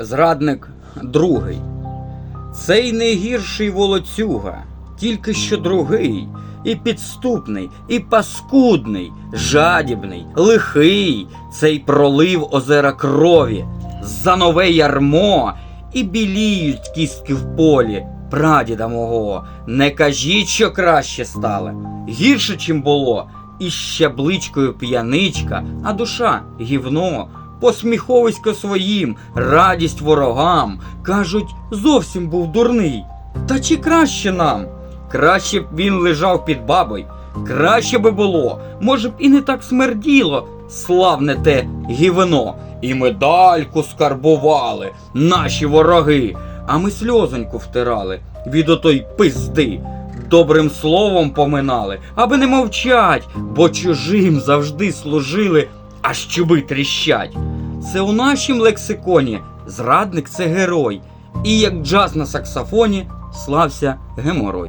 Зрадник другий. Цей не гірший волоцюга, тільки що другий, і підступний, і паскудний, жадібний, лихий, цей пролив озера крові, за нове ярмо, і біліють кістки в полі, прадіда мого. Не кажіть, що краще стало, гірше, чим було, і щабличкою п'яничка, а душа гівно. Посміховисько своїм, радість ворогам. Кажуть, зовсім був дурний. Та чи краще нам? Краще б він лежав під бабою. Краще би було, може б і не так смерділо, славне те гівно. І медальку скарбували наші вороги, а ми сльозоньку втирали від отої пизди. Добрим словом поминали, аби не мовчать, бо чужим завжди служили, аж чуби тріщать. Це у нашім лексиконі зрадник це герой, і як джаз на саксофоні слався геморой.